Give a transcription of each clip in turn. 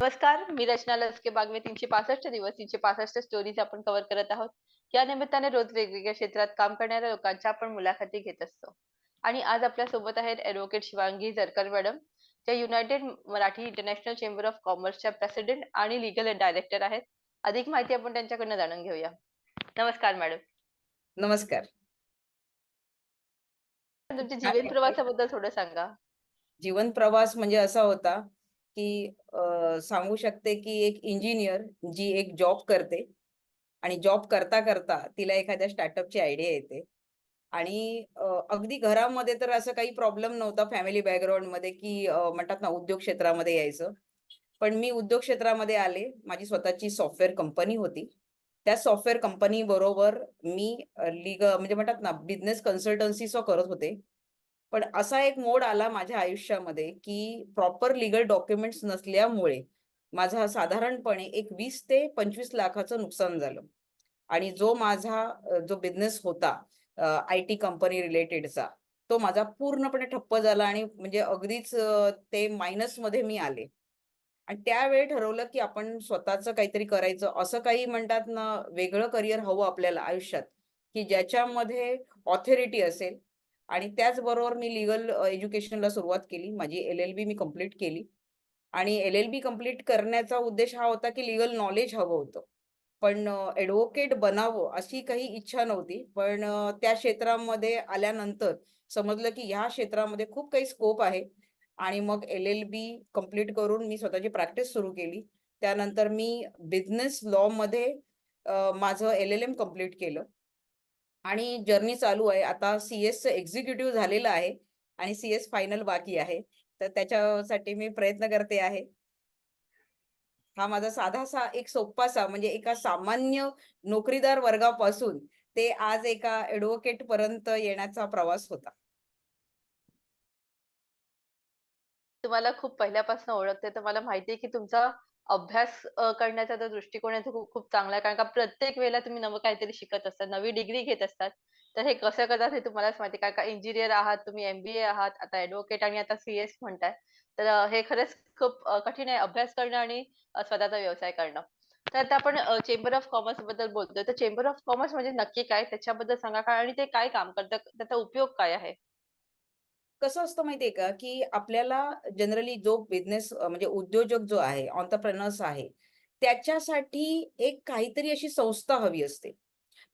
नमस्कार मी रचना लचके बागवे तीनशे पासष्ट दिवस तीनशे पासष्ट स्टोरीज आपण कव्हर करत आहोत. या निमित्ताने रोज वेगवेगळ्या क्षेत्रात काम करणाऱ्या लोकांच्या आपण मुलाखती घेत असतो. आणि आज आपल्यासोबत आहेत ऍडव्होकेट शिवांगी जरकर मॅडम त्या United Marathi international chamber of कॉमर्सच्या प्रेसिडेंट आणि लिगल डायरेक्टर आहेत. अधिक माहिती आपण त्यांच्याकडनं जाणून घेऊया. नमस्कार मॅडम नमस्कार. तुमच्या जीवन प्रवासाबद्दल थोडं सांगा. जीवन प्रवास म्हणजे असा होता की सांगू शकते की एक इंजिनियर जी एक जॉब करते आणि जॉब करता करता तिला एखाद्या स्टार्टअपची आयडिया येते. आणि अगदी घरामध्ये तर असं काही प्रॉब्लेम नव्हता फॅमिली बॅकग्राऊंडमध्ये की म्हणतात ना उद्योग क्षेत्रामध्ये यायचं. पण मी उद्योग क्षेत्रामध्ये आले माझी स्वतःची सॉफ्टवेअर कंपनी होती. त्या सॉफ्टवेअर कंपनी बरोबर मी लिग म्हणजे म्हणतात ना बिझनेस कन्सल्टन्सी करत होते. पण असा एक मोड आला माझ्या आयुष्यामध्ये की प्रॉपर लिगल डॉक्युमेंट्स नसल्यामुळे माझा साधारणपणे एक वीस ते पंचवीस लाखाचं नुकसान झालं. आणि जो माझा जो बिझनेस होता आय टी कंपनी रिलेटेडचा तो माझा पूर्णपणे ठप्प झाला आणि म्हणजे अगदीच ते मायनसमध्ये मी आले. आणि त्यावेळी ठरवलं की आपण स्वतःचं काहीतरी करायचं असं काही म्हणतात ना वेगळं करिअर हवं आपल्याला आयुष्यात की ज्याच्यामध्ये ऑथॉरिटी असेल आणि त्याचबरोबर मी लिगल एज्युकेशनला सुरुवात केली. माझी एल एल बी मी कंप्लीट केली. आणि एल एल बी कंप्लीट करण्याचा उद्देश हा होता की लिगल नॉलेज हवं होतं. पण ॲडव्होकेट बनावं अशी काही इच्छा नव्हती. पण त्या क्षेत्रामध्ये आल्यानंतर समजलं की ह्या क्षेत्रामध्ये खूप काही स्कोप आहे. आणि मग एल एल बी कंप्लीट करून मी स्वतःची प्रॅक्टिस सुरू केली. त्यानंतर मी बिझनेस लॉमध्ये माझं एल एल एम कंप्लीट केलं. आणि जर्नी चालू आहे. आता सी एस एक्झिक्युटिव्ह झालेलं आहे आणि सी एस फायनल बाकी आहे. तर त्याच्यासाठी मी प्रयत्न करते आहे. हा माझा साधासा एक सोप्पासा म्हणजे एका सामान्य नोकरीदार वर्गापासून ते आज एका ऍडव्होकेट पर्यंत येण्याचा प्रवास होता. तुम्हाला खूप पहिल्यापासून ओळखते. तर मला माहिती आहे की तुमचा अभ्यास अ, करण्याचा जो दृष्टिकोन आहे तो खूप खूप चांगला आहे. कारण का प्रत्येक वेळेला तुम्ही नवं काहीतरी शिकत असतात नवी डिग्री घेत असतात. तर हे कसं करतात हे तुम्हालाच माहिती आहे. कारण का इंजिनियर आहात तुम्ही एमबीए आहात आता ऍडव्होकेट आणि आता सीएस म्हणताय. तर अ, हे खरंच खूप अ, कठीण आहे अभ्यास करणं आणि अ, स्वतःचा व्यवसाय करणं. तर आता आपण चेंबर ऑफ कॉमर्सबद्दल बोलतोय. तर चेंबर ऑफ कॉमर्स म्हणजे नक्की काय? त्याच्याबद्दल सांगा. का आणि ते काय काम करतं? त्याचा उपयोग काय आहे? कसं असतं माहितीये का की आपल्याला जनरली जो बिझनेस म्हणजे उद्योजक जो आहे ऑन्टरप्रेनर्स आहे त्याच्यासाठी एक काहीतरी अशी संस्था हवी असते.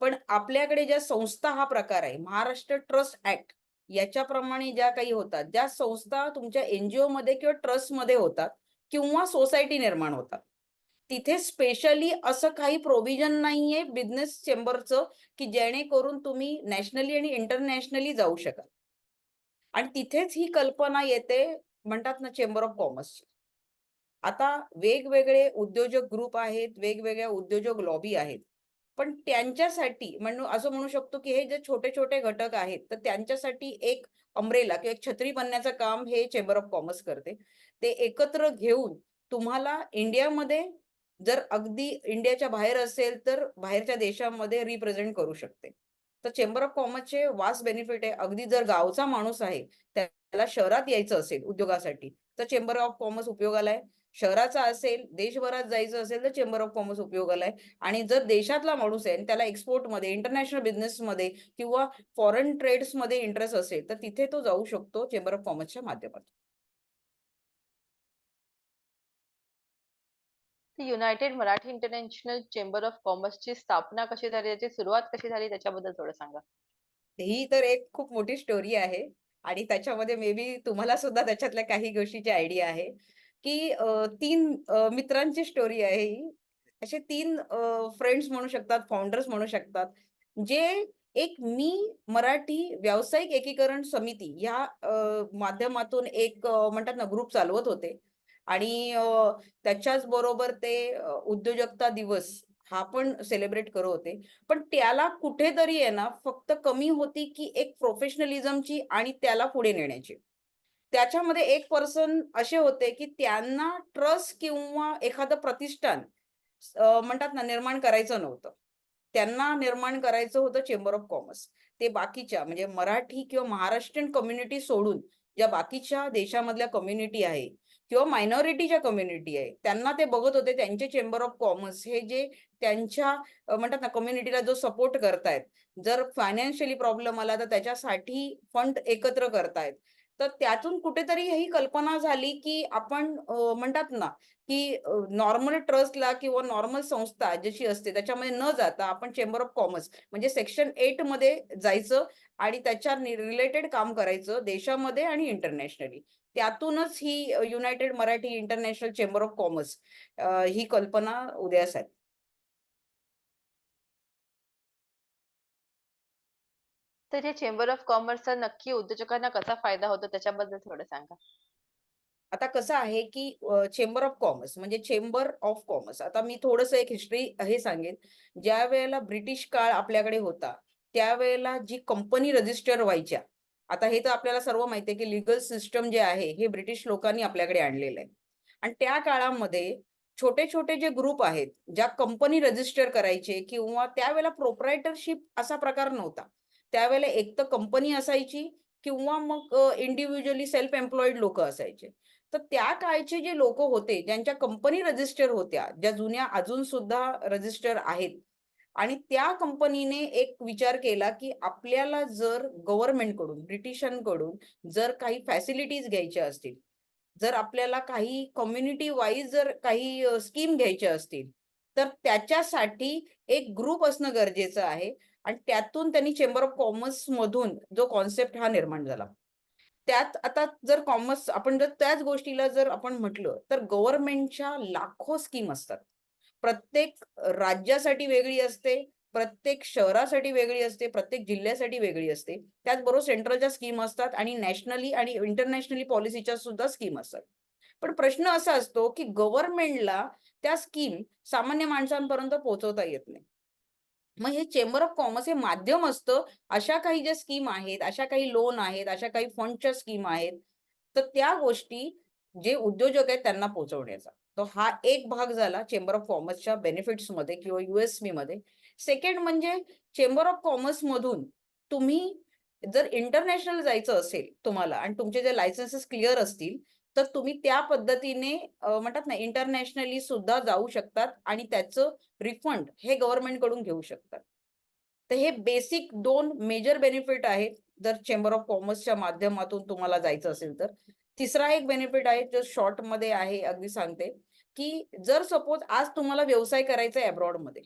पण आपल्याकडे ज्या संस्था हा प्रकार आहे महाराष्ट्र ट्रस्ट ऍक्ट याच्याप्रमाणे ज्या काही होतात ज्या संस्था तुमच्या एनजीओ मध्ये किंवा ट्रस्टमध्ये होतात किंवा सोसायटी निर्माण होतात. तिथे स्पेशली असं काही प्रोव्हिजन नाहीये बिझनेस चेंबरचं की जेणेकरून तुम्ही नॅशनली आणि इंटरनॅशनली जाऊ शकाल. आणि तिथेच ही कल्पना येते म्हणतात ना चेंबर ऑफ कॉमर्सची आता वेगवेगळे उद्योजक ग्रुप आहेत वेगवेगळ्या उद्योजक लॉबी आहेत. पण त्यांच्यासाठी म्हणून असं म्हणू शकतो की हे जे छोटे छोटे घटक आहेत तर त्यांच्यासाठी एक अमरेला किंवा एक छत्री बनण्याचं काम हे चेंबर ऑफ कॉमर्स करते. ते एकत्र घेऊन तुम्हाला इंडियामध्ये जर अगदी इंडियाच्या बाहेर असेल तर बाहेरच्या देशामध्ये रिप्रेझेंट करू शकते. तर चेंबर ऑफ कॉमर्सचे वास बेनिफिट आहे. अगदी जर गावचा माणूस आहे त्याला शहरात यायचं असेल उद्योगासाठी तर चेंबर ऑफ कॉमर्स उपयोगाला आहे. शहराचा असेल देशभरात जायचं असेल तर चेंबर ऑफ कॉमर्स उपयोगाला आहे. आणि जर देशातला माणूस आहे त्याला एक्सपोर्टमध्ये इंटरनॅशनल बिझनेस मध्ये किंवा फॉरेन ट्रेड्समध्ये इंटरेस्ट असेल तर तिथे तो जाऊ शकतो चेंबर ऑफ कॉमर्सच्या माध्यमातून. United Marathi international chamber of कॉमर्सची स्थापना कशी झाली त्याची सुरुवात कशी झाली त्याच्याबद्दल थोडं सांगा. ही तर एक खूप मोठी स्टोरी आहे आणि त्याच्यामध्ये मे बी तुम्हाला सुद्धा त्याच्यातल्या काही गोष्टीची आयडिया आहे की तीन मित्रांची स्टोरी आहे ही. असे तीन फ्रेंड्स म्हणू शकतात फाउंडर्स म्हणू शकतात जे एक मी मराठी व्यावसायिक एकीकरण समिती या माध्यमातून एक म्हणतात ना ग्रुप चालवत होते. आणि त्याच्याच बरोबर ते उद्योजकता दिवस हा पण सेलिब्रेट करत होते. पण त्याला कुठेतरी आहे ना फक्त कमी होती की एक प्रोफेशनलिझमची आणि त्याला पुढे नेण्याची. त्याच्यामध्ये एक पर्सन असे होते की त्यांना ट्रस्ट किंवा एखादं प्रतिष्ठान म्हणतात ना निर्माण करायचं नव्हतं. त्यांना निर्माण करायचं होतं चेंबर ऑफ कॉमर्स ते बाकीच्या म्हणजे मराठी किंवा महाराष्ट्रीयन कम्युनिटी सोडून ज्या बाकीच्या देशामधल्या कम्युनिटी आहे किंवा मायनॉरिटीच्या कम्युनिटी आहे. त्यांना ते बघत होते त्यांचे चेंबर ऑफ कॉमर्स हे जे त्यांच्या म्हणतात ना कम्युनिटीला जो सपोर्ट करतायत. जर फायनान्शियली प्रॉब्लेम आला तर त्याच्यासाठी फंड एकत्र करतायत. तर त्यातून कुठेतरी ही कल्पना झाली की आपण म्हणतात ना की नॉर्मल ट्रस्टला किंवा नॉर्मल संस्था जशी असते त्याच्यामध्ये न जाता आपण चेंबर ऑफ कॉमर्स म्हणजे सेक्शन एटमध्ये जायचं आणि त्याच्या रिलेटेड काम करायचं देशामध्ये आणि इंटरनॅशनली त्यातूनच ही united Marathi international chamber of commerce ही कल्पना उदयास आली. तर हे चेंबर ऑफ कॉमर्सचा नक्की उद्योजकांना कसा फायदा होतो त्याच्याबद्दल थोडं सांगा? आता कसं आहे की चेंबर ऑफ कॉमर्स म्हणजे चेंबर ऑफ कॉमर्स आता मी थोडस एक हिस्ट्री हे सांगेन. ज्या वेळेला ब्रिटिश काळ आपल्याकडे होता त्यावेळेला जी कंपनी रजिस्टर व्हायच्या आता हे तर आपल्याला सर्व माहिती आहे की लिगल सिस्टम जे आहे हे ब्रिटिश लोकांनी आपल्याकडे आणलेलं आहे. आणि त्या काळामध्ये छोटे छोटे जे ग्रुप आहेत ज्या कंपनी रजिस्टर करायचे किंवा त्यावेळेला प्रोप्रायटरशिप असा प्रकार नव्हता. त्यावेळेला एक तर कंपनी असायची किंवा मग इंडिव्हिज्युअली सेल्फ एम्प्लॉईड लोक असायचे. तर त्या काळचे जे लोक होते ज्यांच्या कंपनी रजिस्टर होत्या ज्या जुन्या अजून सुद्धा रजिस्टर आहेत आणि त्या कंपनीने एक विचार केला की आपल्याला जर गव्हर्नमेंटकडून ब्रिटिशांकडून जर काही फॅसिलिटीज घ्यायच्या असतील जर आपल्याला काही कम्युनिटी वाईज जर काही स्कीम घ्यायच्या असतील तर त्याच्यासाठी एक ग्रुप असणं गरजेचं आहे. आणि त्यातून त्यांनी चेंबर ऑफ कॉमर्स मधून जो कॉन्सेप्ट हा निर्माण झाला. त्यात आता जर कॉमर्स आपण जर त्याच गोष्टीला जर आपण म्हटलं तर गव्हर्नमेंटच्या लाखो स्कीम असतात. प्रत्येक राज्यासाठी वेगळी असते प्रत्येक शहरासाठी वेगळी असते प्रत्येक जिल्ह्यासाठी वेगळी असते. त्याचबरोबर सेंट्रलच्या स्कीम असतात आणि नॅशनली आणि इंटरनॅशनली पॉलिसीच्या सुद्धा स्कीम असतात. पण प्रश्न असा असतो की गव्हर्नमेंटला त्या स्कीम सामान्य माणसांपर्यंत पोहोचवता येत नाही. मग हे चेंबर ऑफ कॉमर्स हे माध्यम असतं. अशा काही ज्या स्कीम आहेत अशा काही लोन आहेत अशा काही फंडच्या स्कीम आहेत तर त्या गोष्टी जे उद्योजक आहेत त्यांना पोहोचवण्याचा. तर हा एक भाग झाला चेंबर ऑफ कॉमर्सच्या बेनिफिट्समध्ये किंवा युएसमी मध्ये. सेकंड म्हणजे चेंबर ऑफ कॉमर्स मधून तुम्ही जर इंटरनॅशनल जायचं असेल तुम्हाला आणि तुमचे जे लायसन्सेस क्लिअर असतील तर तुम्ही त्या पद्धतीने म्हणतात ना इंटरनॅशनली सुद्धा जाऊ शकतात आणि त्याचं रिफंड हे गव्हर्नमेंटकडून घेऊ शकतात. तर हे बेसिक दोन मेजर बेनिफिट आहेत. जर चेंबर ऑफ कॉमर्सच्या माध्यमातून तुम्हाला जायचं असेल तर. तिसरा एक बेनिफिट आहे जो शॉर्टमध्ये आहे अगदी सांगते की जर सपोज आज तुम्हाला व्यवसाय करायचा आहे अब्रॉडमध्ये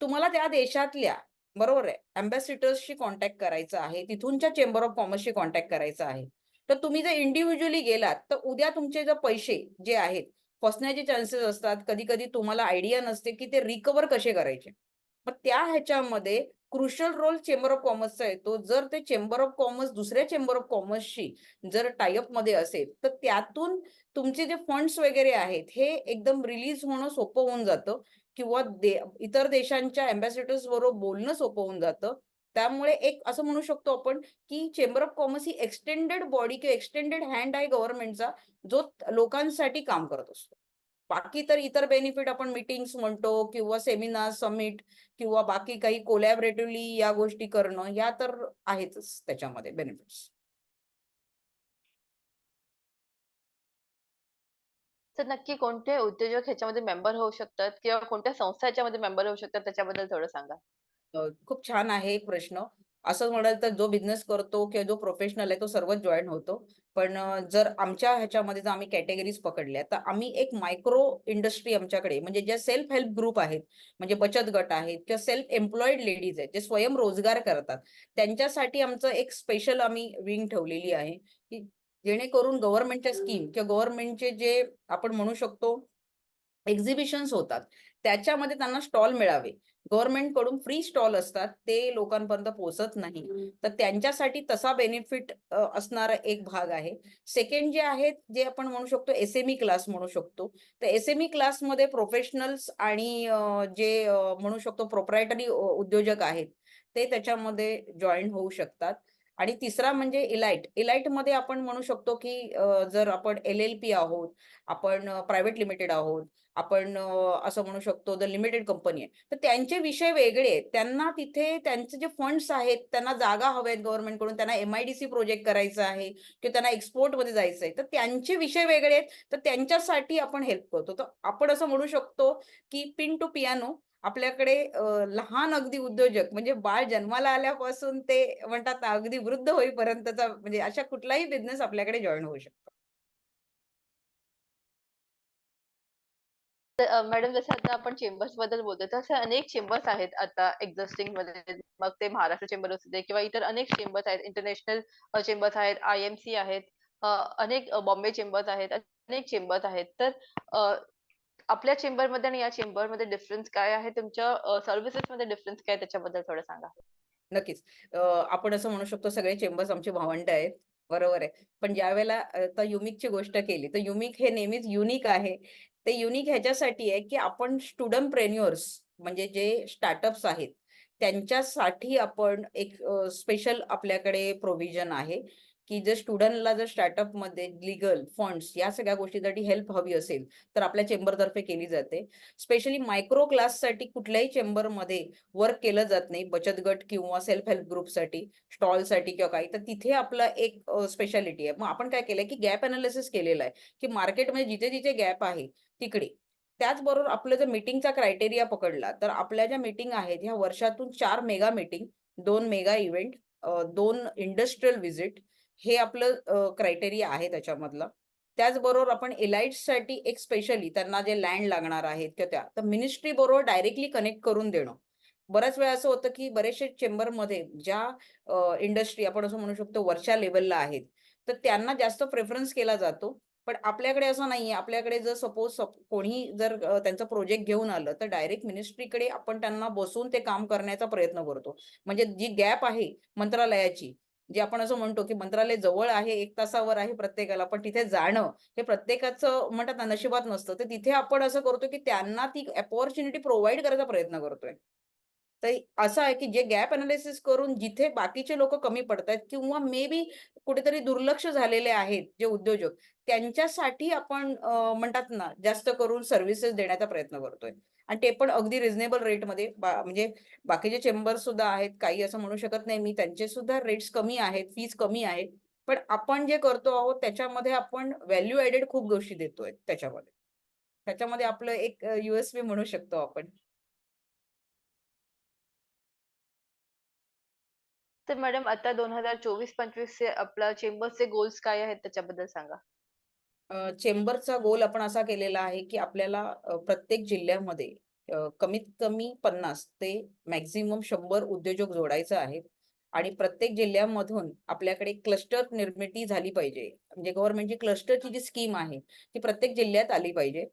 तुम्हाला त्या देशातल्या बरोबर आहे अम्बॅसिडर्सशी कॉन्टॅक्ट करायचा आहे तिथूनच्या चेंबर ऑफ कॉमर्सशी कॉन्टॅक्ट करायचा आहे. तर तुम्ही जर इंडिव्हिज्युअली गेलात तर उद्या तुमचे जे पैसे जे आहेत फसण्याचे चान्सेस असतात. कधी कधी तुम्हाला आयडिया नसते की ते रिकवर कसे करायचे. मग त्या ह्याच्यामध्ये क्रुशल रोल चेंबर ऑफ कॉमर्सचा येतो. जर ते चेंबर ऑफ कॉमर्स दुसऱ्या चेंबर ऑफ कॉमर्सशी जर टायअपमध्ये असेल तर त्यातून तुमचे जे फंड्स वगैरे आहेत हे एकदम रिलीज होणं सोपं होऊन जातं. किंवा दे इतर देशांच्या अम्बॅसेडर्स बरोबर बोलणं सोपं होऊन जातं. त्यामुळे एक असं म्हणू शकतो आपण की चेंबर ऑफ कॉमर्स ही एक्सटेंडेड बॉडी किंवा एक्सटेंडेड हँड आहे गव्हर्नमेंटचा जो लोकांसाठी काम करत असतो बाकी तर इतर बेनिफिट आपण मीटिंग्स म्हणतो किंवा सेमिनार समिट किंवा बाकी काही कोलॅबरेटिव्हली या गोष्टी करणं या तर आहेतच त्याच्यामध्ये बेनिफिट्स तर नक्की कोणते उद्योजक ह्याच्यामध्ये मेंबर होऊ शकतात किंवा कोणत्या संस्था ह्याच्यामध्ये मेंबर होऊ शकतात त्याच्याबद्दल थोडं सांगा? खूप छान आहे एक प्रश्न. असं म्हणाल तर जो बिझनेस करतो किंवा जो प्रोफेशनल आहे तो सर्वच जॉईन होतो. पण जर आमच्या ह्याच्यामध्ये जर आम्ही कॅटेगरीज पकडल्या तर आम्ही एक मायक्रो इंडस्ट्री आमच्याकडे म्हणजे ज्या सेल्फ हेल्प ग्रुप आहेत म्हणजे बचत गट आहेत किंवा सेल्फ एम्प्लॉईड लेडीज आहेत जे स्वयंरोजगार करतात त्यांच्यासाठी आमचं एक स्पेशल आम्ही विंग ठेवलेली आहे की जेणेकरून गव्हर्नमेंटच्या स्कीम किंवा गव्हर्नमेंटचे जे आपण म्हणू शकतो एक्झिबिशन्स होतात त्याच्यामध्ये त्यांना स्टॉल मिळावे. गव्हर्नमेंटकडून फ्री स्टॉल असतात ते लोकांपर्यंत पोहोचत नाही. तर त्यांच्यासाठी तसा बेनिफिट असणारा एक भाग आहे. सेकंड जे आहेत जे आपण म्हणू शकतो एसएमई क्लास म्हणू शकतो. तर एसएमई क्लासमध्ये प्रोफेशनल्स आणि जे म्हणू शकतो प्रोप्रायटरी उद्योजक आहेत ते त्याच्यामध्ये जॉईन होऊ शकतात. आणि तिसरा म्हणजे इलाइट. इलाइटमध्ये आपण म्हणू शकतो, की जर आपण एल-एल-पी आहोत, आपण प्रायव्हेट लिमिटेड आहोत, आपण असं म्हणू शकतो द लिमिटेड कंपनी आहे. तर त्यांचे विषय वेगळे आहेत. त्यांना तिथे त्यांचे जे फंड्स आहेत, त्यांना जागा हव्या आहेत गव्हर्नमेंटकडून, त्यांना एम-आय-डी-सी प्रोजेक्ट करायचा आहे किंवा त्यांना एक्सपोर्टमध्ये जायचं आहे. तर त्यांचे विषय वेगळे आहेत. तर त्यांच्यासाठी आपण हेल्प करतो. तर आपण असं म्हणू शकतो, की पिन टू पियानो आपल्याकडे लहान अगदी उद्योजक म्हणजे बाळ जन्माला आल्यापासून ते म्हणतात अगदी वृद्ध होईपर्यंतचा म्हणजे अशा कुठलाही बिझनेस आपल्याकडे जॉईन होऊ शकतो. मॅडम जसं आता आपण चेंबर्सबद्दल बोलतोय, तसे अनेक चेंबर्स आहेत आता एक्झिस्टिंगमध्ये. मग ते महाराष्ट्र चेंबर असू दे किंवा इतर अनेक चेंबर्स आहेत. इंटरनॅशनल चेंबर्स आहेत, आय-एम-सी आहेत, अनेक बॉम्बे चेंबर्स आहेत, अनेक चेंबर्स आहेत. तर आपल्या चेंबरमध्ये आणि या चेंबरमध्ये डिफरन्स काय आहे? तुमच्या सर्व्हिसेस सर्व्हिसेसमध्ये डिफरन्स काय त्याच्याबद्दल थोडं सांगा? नक्कीच. आपण असं म्हणू शकतो सगळे चेंबर्स आमचे भावंड आहेत. बरोबर आहे. पण ज्या वेळेला युमिकची गोष्ट केली, तर युमिक हे नेहमीच युनिक आहे. ते युनिक ह्याच्यासाठी आहे, की आपण स्टुडंट प्रेन्युअर्स म्हणजे जे स्टार्टअप्स आहेत, त्यांच्यासाठी आपण एक स्पेशल आपल्याकडे प्रोव्हिजन आहे, की जर स्टुडंटला जर स्टार्टअपमध्ये लीगल, फंड्स या सगळ्या गोष्टीसाठी हेल्प हवी असेल, तर आपल्या चेंबरतर्फे केली जाते. स्पेशली मायक्रो क्लाससाठी कुठल्याही चेंबरमध्ये वर्क केलं जात नाही. बचत गट किंवा सेल्फ हेल्प ग्रुपसाठी, स्टॉलसाठी किंवा काही. तर तिथे आपलं एक स्पेशालिटी आहे. मग आपण काय केलंय, की गॅप एनालिसिस केलेलं आहे, की मार्केटमध्ये जिथे-जिथे गॅप आहे तिकडे. त्याचबरोबर आपलं जर मीटिंगचा क्रायटेरिया पकडला, तर आपल्या ज्या मीटिंग आहेत, ह्या वर्षातून चार मेगा मीटिंग, दोन मेगा इव्हेंट, दोन इंडस्ट्रियल व्हिजिट हे आपलं क्रायटेरिया आहे त्याच्यामधलं. त्याचबरोबर आपण एलाइट्ससाठी एक स्पेशली त्यांना जे लँड लागणार आहेत किंवा त्या, तर मिनिस्ट्री बरोबर डायरेक्टली कनेक्ट करून देणं. बऱ्याच वेळा असं होतं, की बरेचसे चेंबरमध्ये ज्या इंडस्ट्री आपण असं म्हणू शकतो वरच्या लेवलला आहेत, तर त्यांना जास्त प्रेफरन्स केला जातो. पण आपल्याकडे असं नाहीये. आपल्याकडे जर सपोज कोणी जर त्यांचा प्रोजेक्ट घेऊन आलं, तर डायरेक्ट मिनिस्ट्रीकडे आपण त्यांना बसून ते काम करण्याचा प्रयत्न करतो. म्हणजे जी गॅप आहे मंत्रालयाची, जे आपण असं म्हणतो, की मंत्रालय जवळ आहे, एक तासावर आहे प्रत्येकाला, पण तिथे जाणं हे प्रत्येकाचं म्हणतात ना, नशिबात नसतं. तर तिथे आपण असं करतो, की त्यांना ती अपॉर्च्युनिटी प्रोव्हाइड करायचा प्रयत्न करतोय. तर असं आहे, की जे गॅप एनालिसिस करून जिथे बाकीचे लोक कमी पडतायत किंवा मे बी कुठेतरी दुर्लक्ष झालेले आहेत जे उद्योजक, त्यांच्यासाठी आपण म्हणतात ना, जास्त करून सर्व्हिसेस देण्याचा प्रयत्न करतोय. आणि ते पण अगदी रिझनेबल रेटमध्ये म्हणजे बाकीचे चेंबर्स सुद्धा आहेत. काही असं म्हणू शकत नाही मी, त्यांचे सुद्धा रेट्स कमी आहेत, फीज कमी आहेत. पण आपण जे करतो आहोत त्याच्यामध्ये आपण व्हॅल्यू एडेड खूप गोष्टी देतोय त्याच्यामध्ये. त्याच्यामध्ये आपलं एक युएसपी म्हणू शकतो आपण. तर मॅडम आता 2024-25 चे आपला चेंबरचे गोल्स काय आहेत त्याच्याबद्दल सांगा? चेंबरचा गोल आपण असा केलेला आहे, की आपल्याला प्रत्येक जिल्ह्यामध्ये कमीत कमी 50 ते मॅक्झिमम शंभर उद्योजक जोडायचं आहे आणि प्रत्येक जिल्ह्यामधून आपल्याकडे क्लस्टर निर्मिती झाली पाहिजे. म्हणजे गव्हर्नमेंटची क्लस्टरची जी स्कीम आहे, ती प्रत्येक जिल्ह्यात आली पाहिजे.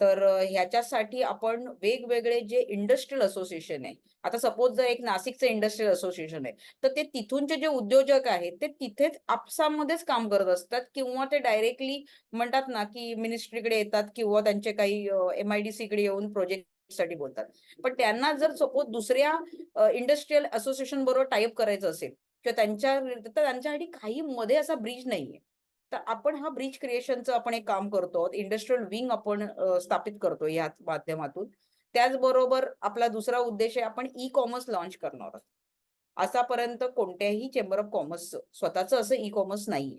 तर ह्याच्यासाठी आपण वेगवेगळे जे इंडस्ट्रियल असोसिएशन आहे. आता सपोज जर एक नाशिकचं इंडस्ट्रियल असोसिएशन आहे, तर ते तिथूनचे जे उद्योजक आहेत, ते तिथेच आपसामध्येच काम करत असतात किंवा ते डायरेक्टली म्हणतात ना, की मिनिस्ट्रीकडे येतात किंवा त्यांचे काही एम-आय-डी-सीकडे येऊन प्रोजेक्टसाठी बोलतात. पण त्यांना जर सपोज दुसऱ्या इंडस्ट्रियल असोसिएशन बरोबर टाईप करायचं असेल किंवा त्यांच्या तर त्यांच्यासाठी काही मध्ये असा ब्रिज नाहीये. तर आपण हा ब्रिज क्रिएशनचं आपण एक काम करतो आहोत. इंडस्ट्रियल विंग आपण स्थापित करतो या माध्यमातून. त्याचबरोबर आपला दुसरा उद्देश आहे आपण ई-कॉमर्स लॉन्च करणार आहोत. आतापर्यंत कोणत्याही चेंबर ऑफ कॉमर्स स्वतःचं असं ई-कॉमर्स नाहीये.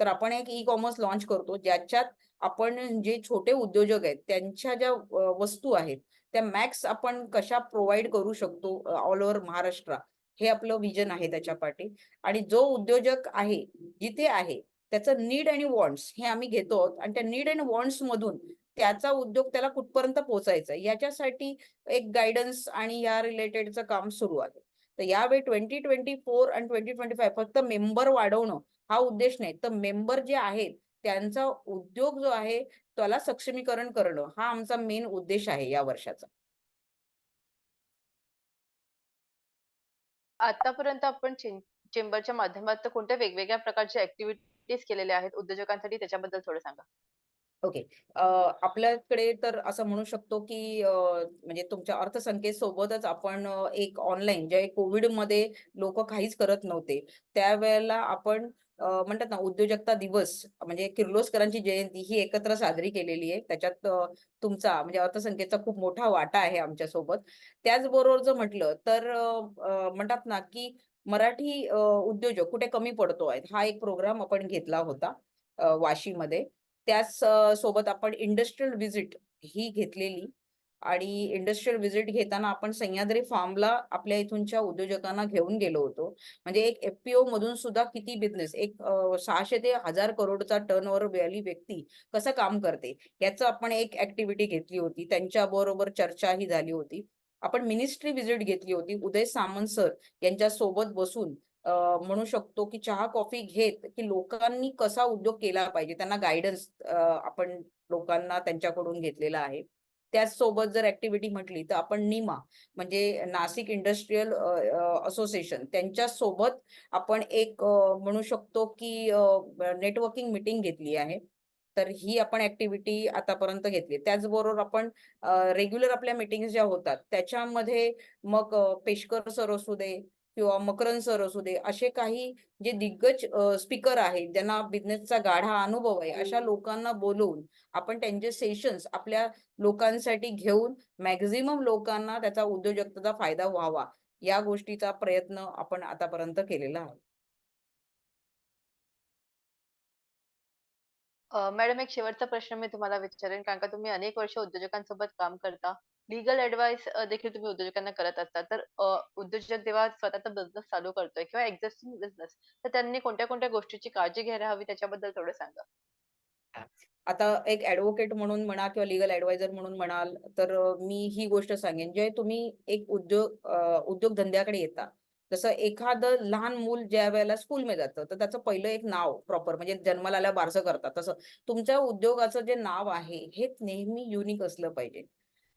तर आपण एक ई-कॉमर्स लॉन्च करतो, ज्याच्यात आपण जे छोटे उद्योजक आहेत, त्यांच्या ज्या वस्तू आहेत, त्या मॅक्स आपण कशा प्रोव्हाइड करू शकतो ऑल ओव्हर महाराष्ट्र, हे आपलं विजन आहे त्याच्यापाठी. आणि जो उद्योजक आहे, जिथे आहे, त्याचं नीड आणि वॉन्ट्स हे आम्ही घेतो आहोत आणि त्या नीड अँड वॉन्ट्स मधून त्याचा उद्योग त्याला कुठपर्यंत पोहोचायचा आहे, याच्यासाठी एक गायडन्स आणि या रिलेटेडचं काम सुरू आहे. तर यावेळी 2024 आणि 2025 फक्त मेंबर वाढवणं हा उद्देश नाही. तर मेंबर जे आहेत, त्यांचा उद्योग जो आहे, त्याला सक्षमीकरण करणं, हा आमचा मेन उद्देश आहे या वर्षाचा. आतापर्यंत आपण चेंबरच्या माध्यमात कोणत्या वेगवेगळ्या प्रकारच्या नक्कीच केलेल्या आहेत उद्योजकांसाठी त्याच्याबद्दल थोडं सांगा? ओके. आपल्याकडे तर असं म्हणू शकतो, की म्हणजे तुमच्या अर्थसंख्येसोबतच आपण एक ऑनलाईन जे कोविडमध्ये लोक काहीच करत नव्हते. त्यावेळेला आपण म्हणतात ना उद्योजकता दिवस म्हणजे किर्लोस्करांची जयंती ही एकत्र साजरी केलेली आहे. त्याच्यात तुमचा म्हणजे अर्थसंकेतचा खूप मोठा वाटा आहे आमच्यासोबत. त्याचबरोबर जर म्हटलं तर म्हणतात ना, की मराठी उद्योजक कुठे कमी पडतो आहे हा एक प्रोग्राम आपण घेतला होता वाशीमध्ये. त्याच सोबत आपण इंडस्ट्रियल व्हिजिट ही घेतलेली आणि इंडस्ट्रियल व्हिजिट घेताना आपण सह्याद्री फार्मला आपल्या इथूनच्या उद्योजकांना घेऊन गेलो होतो. म्हणजे एक एफपीओ मधून सुद्धा किती बिझनेस एक सहाशे ते हजार करोडचा टर्न ओव्हर वाली व्यक्ती कसं काम करते, याचं आपण एक ऍक्टिव्हिटी घेतली होती. त्यांच्या बरोबर चर्चा चर्चाही झाली होती. आपण मिनिस्ट्री व्हिजिट घेतली होती. उदय सामंत सर यांच्यासोबत बसून म्हणू शकतो, की चहा-कॉफी घेत, की लोकांनी कसा उद्योग केला पाहिजे. त्यांना गायडन्स आपण लोकांना त्यांच्याकडून घेतलेला आहे. त्याचसोबत जर ऍक्टिव्हिटी म्हटली तर आपण निमा म्हणजे नाशिक इंडस्ट्रियल असोसिएशन त्यांच्या असोसिएशन त्यांच्यासोबत आपण एक म्हणू शकतो, की नेटवर्किंग मिटिंग घेतली आहे. तर ही आपण ॲक्टिव्हिटी आतापर्यंत घेतली. त्याचबरोबर आपण रेग्युलर आपल्या मीटिंग्स ज्या होतात त्याच्यामध्ये मग पेशकर सर असू दे किंवा मकरंद सर असू दे, असे काही जे दिग्गज स्पीकर आहेत, ज्यांना बिझनेसचा गाढा अनुभव आहे, अशा लोकांना बोलवून आपण त्यांचे सेशन्स आपल्या लोकांसाठी घेऊन मॅक्सिमम लोकांना त्याचा उद्योजकतेचा फायदा व्हावा, या गोष्टीचा प्रयत्न आपण आतापर्यंत केलेला आहे. अ, मॅडम एक शेवटचा प्रश्न मी तुम्हाला विचारेन कारण का तुम्ही अनेक वर्ष उद्योजकांसोबत काम करता. लीगल एडवाईस अ, देखील तुम्ही उद्योजकांना करत असता. तर अ, उद्योजक जेव्हा स्वतःचा बिझनेस चालू करतोय किंवा एक्झिस्टिंग बिझनेस तर त्यांनी कोणत्या-कोणत्या गोष्टीची काळजी घ्यायला हवी त्याच्याबद्दल थोडं सांगा? आता एक ॲडव्होकेट म्हणून म्हणा किंवा लीगल ॲडवायझर म्हणून म्हणाल, तर अ, मी ही गोष्ट सांगेन, जे तुम्ही एक उद्योग अ, उद्योगधंद्याकडे येता. जसं एखादं लहान मूल ज्यावेळेला स्कूलमध्ये जातं, तर त्याचं पहिलं एक नाव प्रॉपर म्हणजे जन्माला आल्या बारसं करतात. तसं तुमच्या उद्योगाचं जे नाव आहे, हे नेहमी युनिक असलं पाहिजे.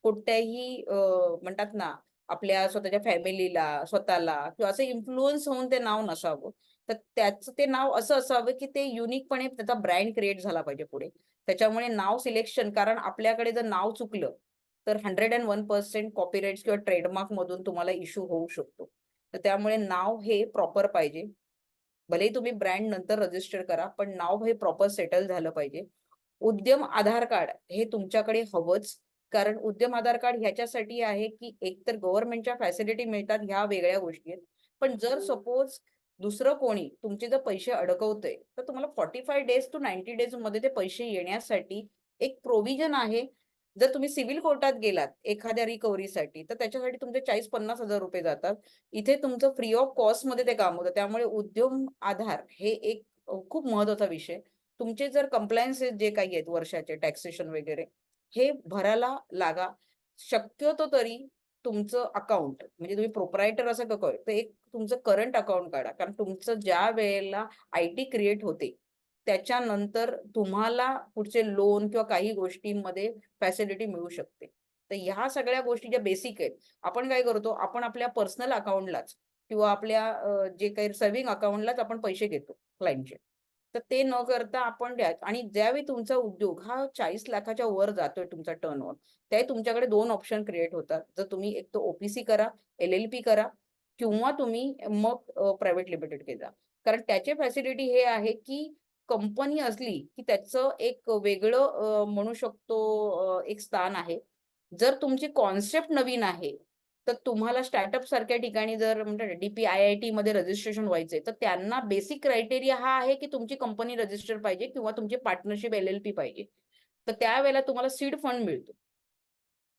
कोणत्याही म्हणतात ना, आपल्या स्वतःच्या फॅमिलीला, स्वतःला किंवा असं इन्फ्लुअन्स होऊन ते नाव नसावं. तर त्याचं ते नाव असं असावं, की ते युनिकपणे त्याचा ब्रँड क्रिएट झाला पाहिजे पुढे. त्याच्यामुळे नाव सिलेक्शन कारण आपल्याकडे जर नाव चुकलं, तर hundred and one percent copyright किंवा ट्रेडमार्क मधून तुम्हाला इश्यू होऊ शकतो. तर त्यामुळे नाव हे प्रॉपर पाहिजे. भलेही तुम्ही ब्रँड नंतर रजिस्टर करा, पण नाव हे प्रॉपर सेटल झालं पाहिजे. उद्यम आधार कार्ड हे तुमच्याकडे हवंच. कारण उद्यम आधार कार्ड ह्याच्यासाठी आहे, की एकतर गव्हर्नमेंटच्या फॅसिलिटी मिळतात ह्या वेगळ्या गोष्टी आहेत. पण जर सपोज दुसरं कोणी तुमचे जर पैसे अडकवतंय, तर तुम्हाला 45 डेज टू 90 डेजमध्ये ते पैसे येण्यासाठी एक प्रोव्हिजन आहे. जर तुम्ही सिव्हिल कोर्टात गेलात एखाद्या रिकव्हरीसाठी, तर त्याच्यासाठी तुमचे चाळीस पन्नास हजार रुपये जातात. इथे तुमचं फ्री ऑफ कॉस्टमध्ये ते काम होतं. त्यामुळे उद्योग आधार हे एक खूप महत्त्वाचा विषय. तुमचे जर कम्प्लायन्सेस जे काही आहेत वर्षाचे टॅक्सेशन वगैरे, हे भरायला लागा. शक्यतो तरी तुमचं अकाउंट म्हणजे तुम्ही प्रोप्रायटर असं नको तर एक तुमचं करंट अकाउंट काढा. कारण तुमचं ज्या वेळेला आय-टी क्रिएट होते, त्याच्यानंतर तुम्हाला पुढचे लोन किंवा काही गोष्टींमध्ये फॅसिलिटी मिळू शकते. तर ह्या सगळ्या गोष्टी ज्या बेसिक आहेत. आपण काय करतो, आपण आपल्या पर्सनल अकाउंटलाच किंवा आपल्या जे काही सेव्हिंग अकाउंटलाच आपण पैसे घेतो क्लायंटचे. तर ते न करता आपण द्या आणि ज्यावेळी तुमचा उद्योग हा 40 लाखाच्या वर जातोय तुमचा टर्न ओव्हर त्यावेळी तुमच्याकडे दोन ऑप्शन क्रिएट होतात. जर तुम्ही एक तर ओपीसी करा, एल-एल-पी करा किंवा तुम्ही मग प्रायव्हेट लिमिटेड घेता. कारण त्याचे फॅसिलिटी हे आहे, की कंपनी असली, की त्याचं एक वेगळं म्हणू शकतो एक स्थान आहे. जर तुमची कॉन्सेप्ट नवीन आहे, तर तुम्हाला स्टार्टअप सारख्या ठिकाणी जर म्हणतात D P I I T मध्ये रजिस्ट्रेशन व्हायचंय, तर त्यांना बेसिक क्रायटेरिया हा आहे, की तुमची कंपनी रजिस्टर पाहिजे किंवा तुमची पार्टनरशिप एल-एल-पी पाहिजे. तर त्यावेळेला तुम्हाला सीड फंड मिळतो.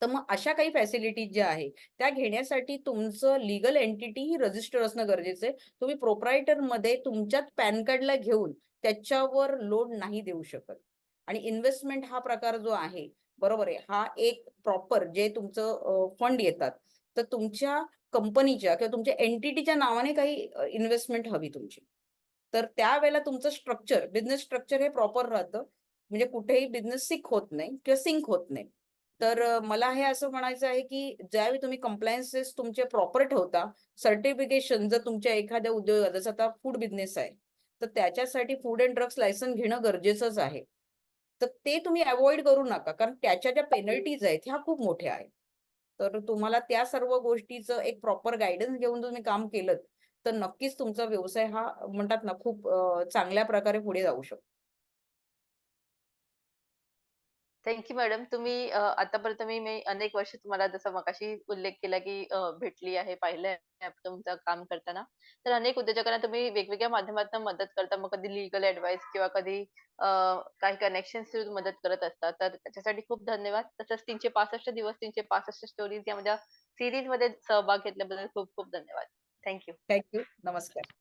तर मग अशा काही फॅसिलिटीज ज्या आहेत, त्या घेण्यासाठी तुमचं लिगल एंटिटी ही रजिस्टर असणं गरजेचं आहे. तुम्ही प्रोप्रायटरमध्ये तुमच्याच पॅन कार्डला घेऊन त्याच्यावर लोन नाही देऊ शकत. आणि इन्व्हेस्टमेंट हा प्रकार जो आहे, बरोबर आहे. हा एक प्रॉपर जे तुमचं फंड येतात, तर तुमच्या कंपनीच्या किंवा तुमच्या एनटीटीच्या नावाने काही इन्व्हेस्टमेंट हवी तुमची. तर त्यावेळेला तुमचं स्ट्रक्चर, बिझनेस स्ट्रक्चर हे प्रॉपर राहतं. म्हणजे कुठेही बिझनेस सिक होत नाही किंवा सिंक होत नाही. तर मला हे असं म्हणायचं आहे, की ज्यावेळी तुम्ही कंप्लायन्सेस तुमचे प्रॉपर ठेवता, सर्टिफिकेशन जर तुमच्या एखाद्या उद्योगात जसं आता फूड बिझनेस आहे, तर त्याच्यासाठी फूड अँड ड्रग्स लायसन घेणं गरजेचंच आहे. तर ते तुम्ही अवॉइड करू नका. कारण त्याच्या ज्या पेनल्टीज आहेत ह्या खूप मोठ्या आहेत. तर तुम्हाला त्या सर्व गोष्टीचं एक प्रॉपर गायडन्स घेऊन तुम्ही काम केलंत, तर नक्कीच तुमचा व्यवसाय हा म्हणतात ना खूप चांगल्या प्रकारे पुढे जाऊ शकतो. Thank you madam. तुम्ही अ, आतापर्यंत मी मी अनेक वर्ष तुम्हाला जसं मगाशी उल्लेख केला, की अ, भेटली आहे, पाहिलंय तुमचं काम करताना. तर अनेक उद्योजकांना तुम्ही वेगवेगळ्या माध्यमातून मदत करता. मग कधी लीगल एडवाईस किंवा कधी अ, काही कनेक्शन्स थ्रू मदत करत असता. तर त्याच्यासाठी खूप धन्यवाद. तसंच 365 दिवस 365 स्टोरीज या माझ्या सीरीजमध्ये सहभाग घेतल्याबद्दल खूप खूप धन्यवाद. Thank you. Thank you. नमस्कार.